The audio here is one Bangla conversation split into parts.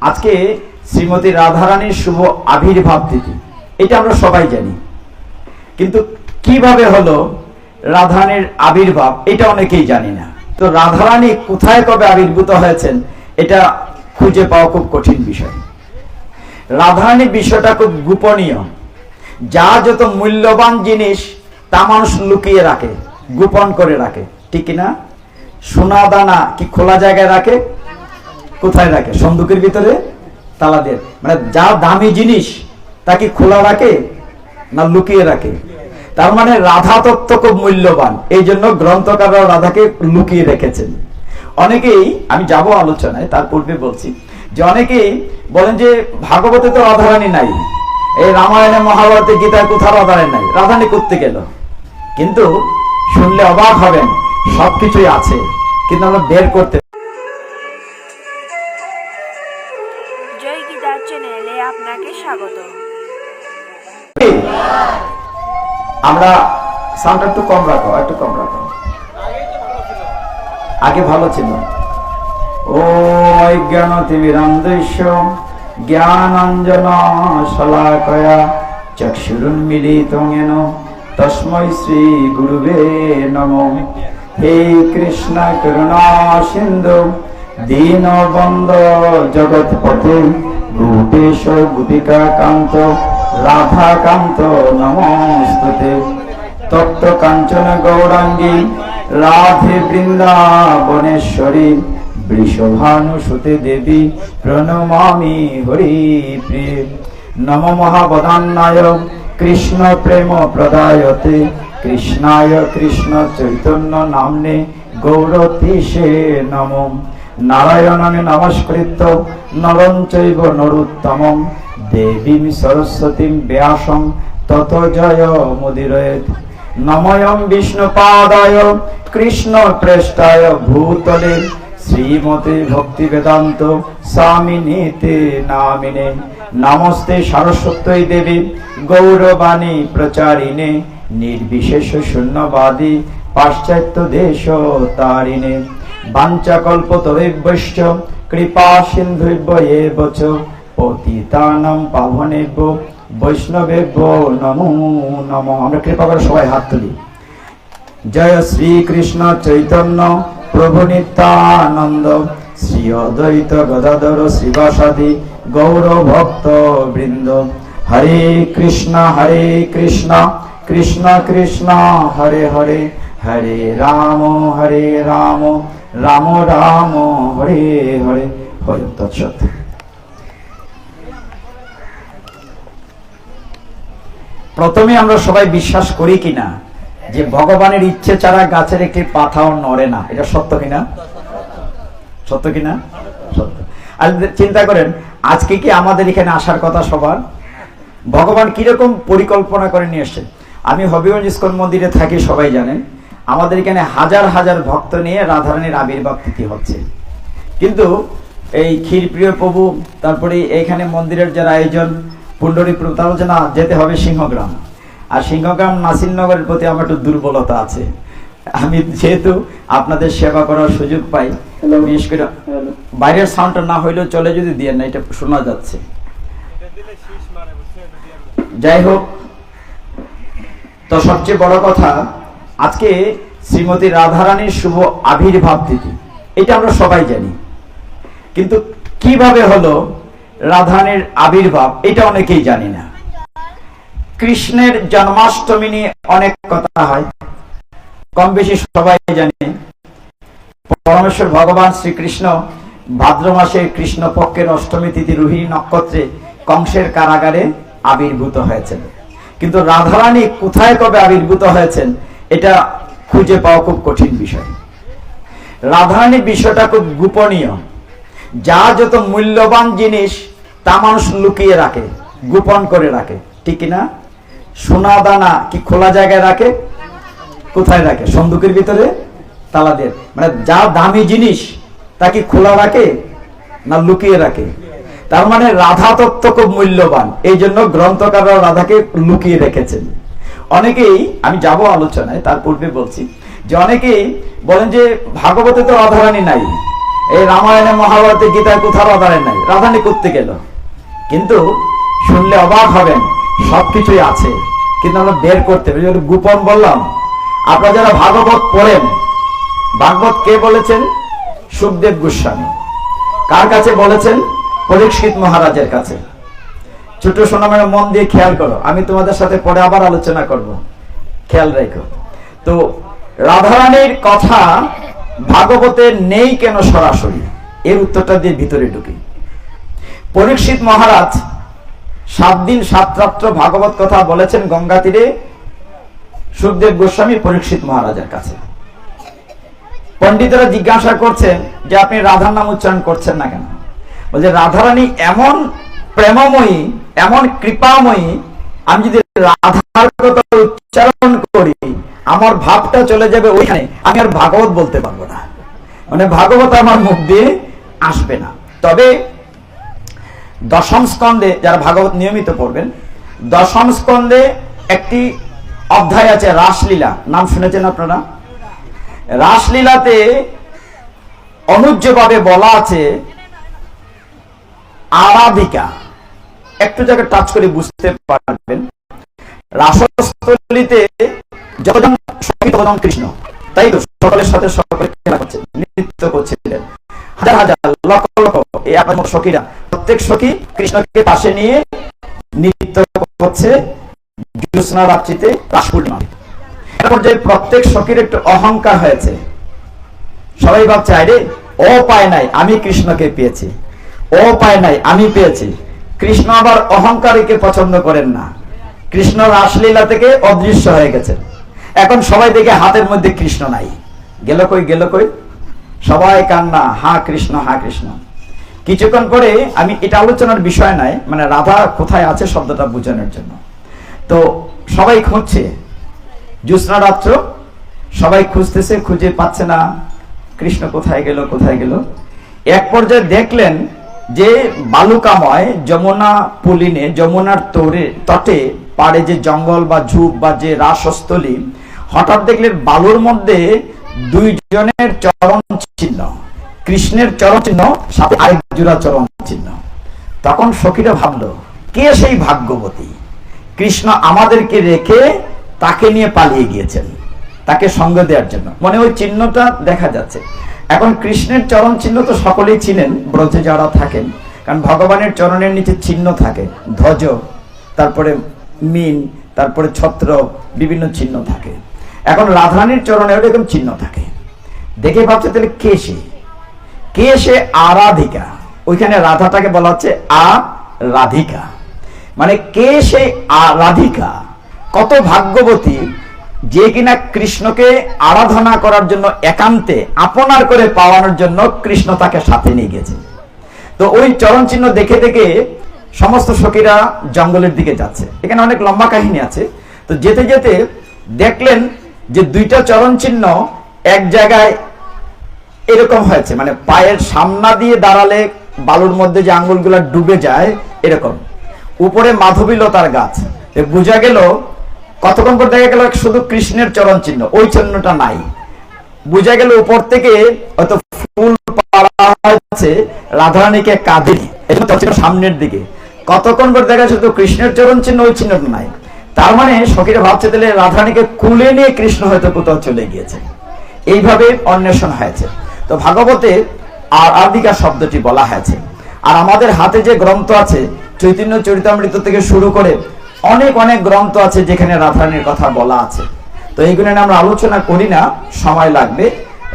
আজকে শ্রীমতী রাধারানীর শুভ আবির্ভাব তিথি। এটা আমরা সবাই জানি। কিন্তু কীভাবে হলো রাধারানীর আবির্ভাব, এটা অনেকেই জানি না। তো রাধারানী কোথায় কবে আবির্ভূত হয়েছেন, এটা খুঁজে পাওয়া খুব কঠিন বিষয়। রাধারানীর বিষয়টা খুব গোপনীয়। যা যত মূল্যবান জিনিস, তা মানুষ লুকিয়ে রাখে, গোপন করে রাখে। ঠিক না সোনা দানা কি খোলা জায়গায় রাখে? কোথায় রাখে? সন্দুকের ভিতরে? তালা দিয়ে। মানে যা দামি জিনিস তা কি খোলা রাখে না লুকিয়ে রাখে? তার মানে রাধা তত্ত্ব খুব মূল্যবান। এই জন্য গ্রন্থকাররা রাধাকে লুকিয়ে রেখেছেন। অনেকেই, আমি যাব আলোচনায়, তার পূর্বে বলছি, যে অনেকেই বলেন যে ভাগবতে তো রাধারানী নাই। এই রামায়ণে, মহাভারতে, গীতায় কোথাও রাধারানী নাই। রাধারানী করতে গেল? কিন্তু শুনলে অবাক হবেন, সবকিছুই আছে, কিন্তু আমরা বের করতে জয় গীতার চ্যানেলে আপনাকে স্বাগত। আমরা সাউন্ড একটু কম রাখো, একটু কম রাখো। আগে ভালো ছিল। ও জ্ঞান তিমিরান্দস্য জ্ঞানাঞ্জন শলাকয়া চক্ষুরুন্মিলিতং येन তস্মৈ শ্রী গুরুবে নম। হে কৃষ্ণ করুণা সিন্ধু দীনবন্ধ জগৎপতে ভূতেশ গোপিকা কান্ত, রাধা কান্ত নমস্তুতে। তপ্ত কাঞ্চন গৌরাঙ্গী, রাধে বৃন্দাবনেশ্বরী, বৃষভানুসুতে দেবী, প্রণমামি হরি প্রিয়। নম মহাবদান্নায় কৃষ্ণ প্রেম প্রদায়তে, কৃষ্ণায় কৃষ্ণ চৈতন্য নামনে গৌরতীশে নম। নারায়ণানে নমস্কৃত নরং চৈব নরুত্তমম, দেবীম সরস্বতীম ব্যাসম, তত জয় মুদিরয়েত। নময়ম বিষ্ণুপাদায়, কৃষ্ণ প্রেষ্টায় ভূতলে, শ্রীমতে ভক্তি বেদান্ত স্বামিনীতে নামিনে। নমস্তে সরস্বতী দেবী, গৌরবাণী প্রচারিণে, নির্বিশেষ শূন্যবাদী, পাশ্চাত্য দেশ তারিণে। বাঞ্চাকল্প তরেভ্যশ্চ কৃপা সিন্ধুভ্য এব চ, পতিতানাম পাবনেভ্য বৈষ্ণবেভ্য নমো নমঃ। আমরা কৃপা করে সবাই হাত তুলি। জয় শ্রী কৃষ্ণ চৈতন্য প্রভু নিত্যানন্দ শ্রী অদ্বৈত গদাধর শ্রীবাসাদি গৌর ভক্ত বৃন্দ। হরে কৃষ্ণ হরে কৃষ্ণ কৃষ্ণ কৃষ্ণ, হরে হরে হরে রাম হরে রাম। রাম রাম, হরে হরে হরে তৎসৎ। প্রথমে আমরা সবাই বিশ্বাস করি কিনা, যে ভগবানের ইচ্ছে ছাড়া গাছের একটি পাতাও নড়ে না। এটা সত্য কিনা? সত্য কিনা? সত্য। আর চিন্তা করেন, আজকে কি আমাদের এখানে আসার কথা সবার? ভগবান কীরকম পরিকল্পনা করে নিয়ে এসছেন? আমি হবিগঞ্জ ইস্কন মন্দিরে থাকি, সবাই জানেন। আমাদের এখানে হাজার হাজার ভক্ত নিয়ে রাধারানীর আবির্ভাব তিথি হচ্ছে। কিন্তু এই ক্ষীরপ্রিয় প্রভু তারপরে এখানে মন্দিরের যারা আয়োজন পুণ্ডরী প্রভু তারা না যেতে হবে সিংহগ্রাম। আর সিংহগ্রাম নাসিরনগরের প্রতি আমার একটু দুর্বলতা আছে। আমি যেহেতু আপনাদের সেবা করার সুযোগ পাই বিশেষ করে বাইরের সাউন্ডটা না হইলেও চলে যদি দিয়ে না এটা শোনা যাচ্ছে। যাই হোক তো সবচেয়ে বড় কথা আজকে শ্রীমতী রাধারানীর শুভ আবির্ভাব তিথি। এটা আমরা সবাই জানি। কিন্তু কীভাবে হলো রাধারানীর আবির্ভাব, এটা অনেকেই জানি না। কৃষ্ণের জন্মাষ্টমী নিয়ে অনেক কথা হয়। কম বেশি সবাই জানে। পরমেশ্বর ভগবান শ্রীকৃষ্ণ ভাদ্র মাসে কৃষ্ণপক্ষের অষ্টমী তিথি রোহিণী নক্ষত্রে কংসের কারাগারে আবির্ভূত হয়েছেন। কিন্তু রাধারানী কোথায় কবে আবির্ভূত হয়েছেন এটা খুঁজে পাওয়া খুব কঠিন বিষয়। রাধারানীর বিষয়টা খুব গোপনীয়। যা যত মূল্যবান জিনিস, তা মানুষ লুকিয়ে রাখে, গোপন করে রাখে, ঠিক না? সোনা দানা কি খোলা জায়গায় রাখে? কোথায় রাখে? সন্দুকের ভিতরে? তালা দিয়ে। মানে যা দামি জিনিস, তা কি খোলা রাখে না লুকিয়ে রাখে? তার মানে রাধা তত্ত্ব খুব মূল্যবান। এই জন্য গ্রন্থকাররা রাধাকে লুকিয়ে রেখেছেন। অনেকেই, আমি যাব আলোচনায়, তার পূর্বে বলছি, যে অনেকেই বলেন যে ভাগবতে তো রাধারানী নাই। এই রামায়ণে, মহাভারতে গীতায় কোথাও রাধারানী নাই। রাধারানী করতে গেল। কিন্তু শুনলে অবাক হবেন, সবকিছুই আছে। কিন্তু আমরা বের করতে যেগুলো গোপন বললাম, আপনারা যারা ভাগবত পড়েন, ভাগবত কে বলেছেন? সুখদেব গোস্বামী। কার কাছে বলেছেন? পরীক্ষিত মহারাজের কাছে। ছোট সোনামের মন দিয়ে খেয়াল করো। আমি তোমাদের সাথে পরে আবার আলোচনা করব। খেয়াল রেখো। তো, রাধারানীর কথা ভাগবতে নেই কেন সরাসরি? এর উত্তরটা দিয়ে ভিতরে ঢুকি। পরীক্ষিত মহারাজ সাত দিন সাত রাত্র ভাগবত কথা বলেছেন গঙ্গা তীরে সুখদেব গোস্বামী পরীক্ষিত মহারাজের কাছে। পণ্ডিতরা জিজ্ঞাসা করছেন যে আপনি রাধার নাম উচ্চারণ করছেন না কেন? বলছে, রাধারানী এমন প্রেমময়ী, এমন কৃপাময়ী, আমি যদি রাধার কথা উচ্চারণ করি, আমার ভাবটা চলে যাবে ওইখানে। আমি আর ভাগবত বলতে পারব না। মানে ভাগবত আমার মুখ দিয়ে আসবে না। তবে দশম স্কন্ধে যারা ভাগবত নিয়মিত পড়বেন, দশম স্কন্ধে একটি অধ্যায় আছে রাসলীলা। নাম শুনেছেন আপনারা? রাসলীলাতে অনুজ্জভাবে বলা আছে, আরাধিকা। একটু জায়গায় টাচ করে বুঝতে পারবেন। রাসস্থলিতে সংগীত ততজন কৃষ্ণ। তাই তো, সকলের সাথে সকলে খেলা করছে, নৃত্য করছিলেন। হাজার হাজার, লক্ষ লক্ষ, এই আপনার সখীরা। প্রত্যেক সখী কৃষ্ণকে পাশে নিয়ে নৃত্য করছে, জ্যোৎস্না রাত্রিতে রাস পূর্ণিমা এরপর যে প্রত্যেক সখীর একটু অহংকার হয়েছে। সবাই ভাবছে, আরে, ও পায় নাই, আমি কৃষ্ণকে পেয়েছি। ও পায় নাই, আমি পেয়েছি। কৃষ্ণ আবার অহংকারীকে পছন্দ করেন না। কৃষ্ণ রাসলীলা থেকে অদৃশ্য হয়ে গেছে। এখন সবাই দেখে হাতের মধ্যে কৃষ্ণ নাই। গেল কই গেল কই? সবাই কান্না, হা কৃষ্ণ হা কৃষ্ণ। কিছুক্ষণ পরে আমি, এটা আলোচনার বিষয় নাই মানে রাধা কোথায় আছে শব্দটা বোঝানোর জন্য। তো সবাই খুঁজছে। জ্যোৎস্না রাত্র, সবাই খুঁজতেছে, খুঁজে পাচ্ছে না। কৃষ্ণ কোথায় গেল কোথায় গেল? এক পর্যায়ে দেখলেন যে বালুকাময় যমুনা পুলিনে, যমুনার তোরে, তটে পাড়ে যে জঙ্গল বা ঝুপ বা যে রাসস্থলী, হঠাৎ দেখলেন বালুর মধ্যে দুইজনের চরণ চিহ্ন কৃষ্ণের চরণ চিহ্ন সাথে আরেক জোড়া চরণ চিহ্ন তখন সখীরা ভাবলো, কে সেই ভাগ্যবতী? কৃষ্ণ আমাদেরকে রেখে তাকে নিয়ে পালিয়ে গিয়েছেন, তাকে সঙ্গ দেওয়ার জন্য। মানে ওই চিহ্নটা দেখা যাচ্ছে। এখন কৃষ্ণের চরণ চিহ্ন তো সকলেই চিনেন, ব্রজে যারা থাকেন। কারণ ভগবানের চরণের নিচে চিহ্ন থাকে। ধ্বজ, তারপরে মিন, তারপরে ছত্র, বিভিন্ন চিহ্ন থাকে। এখন রাধারানীর চরণে এরকম চিহ্ন থাকে। দেখে ভাবছে তাহলে কে সে? কে সে? আরাধিকা। ওইখানে রাধাটাকে বলা হচ্ছে আ রাধিকা। মানে কে সে আ- রাধিকা? কত ভাগ্যবতী যে কিনা কৃষ্ণকে আরাধনা করার জন্য একান্তে আপনার করে পাওয়ানোর জন্য কৃষ্ণ তাকে সাথে নিয়ে গেছে। তো ওই চরণ চিহ্ন দেখে দেখে সমস্ত সখীরা জঙ্গলের দিকে যাচ্ছে। এখানে অনেক লম্বা কাহিনী আছে। তো যেতে যেতে দেখলেন যে দুইটা চরণ চিহ্ন এক জায়গায় এরকম হয়েছে। মানে পায়ের সামনা দিয়ে দাঁড়ালে বালুর মধ্যে যে আঙ্গুলগুলো ডুবে যায় এরকম। উপরে মাধবীলতার গাছ। বোঝা গেল কতক্ষণ পর দেখা গেল শুধু কৃষ্ণের চরণ চিহ্ন ওই চিহ্নটা নাই। বুঝা গেল উপর থেকে হয়তো ফুল পাড়া রাধারানীকে চিহ্ন সামনের দিকে। কতক্ষণ পর দেখা শুধু কৃষ্ণের চরণ চিহ্ন ওই চিহ্নটা নাই। তার মানে সখীরা ভাবছে তাহলে রাধারানীকে কুলে নিয়ে কৃষ্ণ হয়তো কোথাও চলে গিয়েছে। এইভাবে অন্বেষণ হয়েছে। তো ভাগবতে আর আদিকা শব্দটি বলা হয়েছে। আর আমাদের হাতে যে গ্রন্থ আছে, চৈতন্য চরিতামৃত থেকে শুরু করে অনেক অনেক গ্রন্থ আছে যেখানে রাধারানীর কথা বলা আছে। তো এইগুলো নিয়ে আমরা আলোচনা করি না, সময় লাগবে।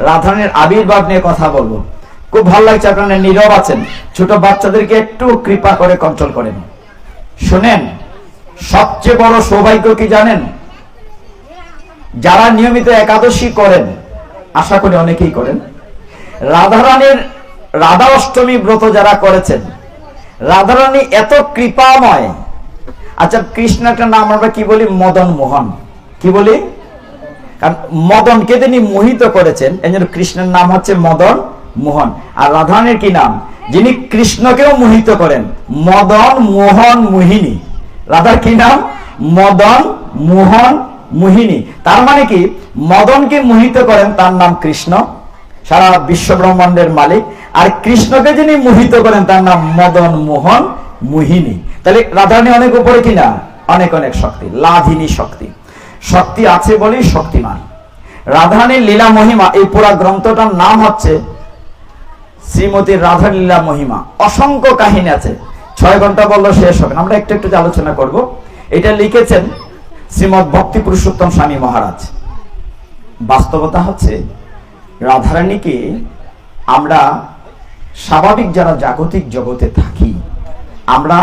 রাধারানীর আবির্ভাব নিয়ে কথা বলব। খুব ভালো লাগছে আপনারা নীরব আছেন। ছোট বাচ্চাদেরকে একটু কৃপা করে কন্ট্রোল করেন। শুনেন, সবচেয়ে বড় সৌভাগ্য কি জানেন? যারা নিয়মিত একাদশী করেন, আশা করি অনেকেই করেন, রাধারানীর রাধা অষ্টমী ব্রত যারা করেছেন, রাধারানী এত কৃপাময় আচ্ছা কৃষ্ণ একটা নাম আমরা কি বলি? মদন মোহন। কি বলি? কারণ মদনকে তিনি মোহিত করেছেন এই জন্য কৃষ্ণের নাম হচ্ছে মদন মোহন। আর রাধারানীর কি নাম? যিনি কৃষ্ণকেও মোহিত করেন, মদন মোহন মোহিনী। রাধার কি নাম? মদন মোহন মোহিনী। তার মানে কি? মদনকে মোহিত করেন, তার নাম কৃষ্ণ। সারা বিশ্ব ব্রহ্মাণ্ডের মালিক। আর কৃষ্ণকে যিনি মোহিত করেন, তার নাম মদন মোহন মোহিনী। তাহলে রাধারানী অনেক উপরে কিনা? অনেক অনেক শক্তি। লাধিনী শক্তি। শক্তি আছে বলেই শক্তিমান। রাধারানীর লীলা মহিমা, এই পুরা গ্রন্থটার নাম হচ্ছে শ্রীমতী রাধা লীলা মহিমা। অসংখ্য কাহিনী আছে। ছয় ঘণ্টা বলল, শেষ হবে। আমরা একটু একটু আলোচনা করব, এটা লিখেছেন শ্রীমৎ ভক্তি পুরুষোত্তম স্বামী মহারাজ। বাস্তবতা হচ্ছে, রাধারানীকে আমরা স্বাভাবিক যারা জাগতিক জগতে থাকি, আমরা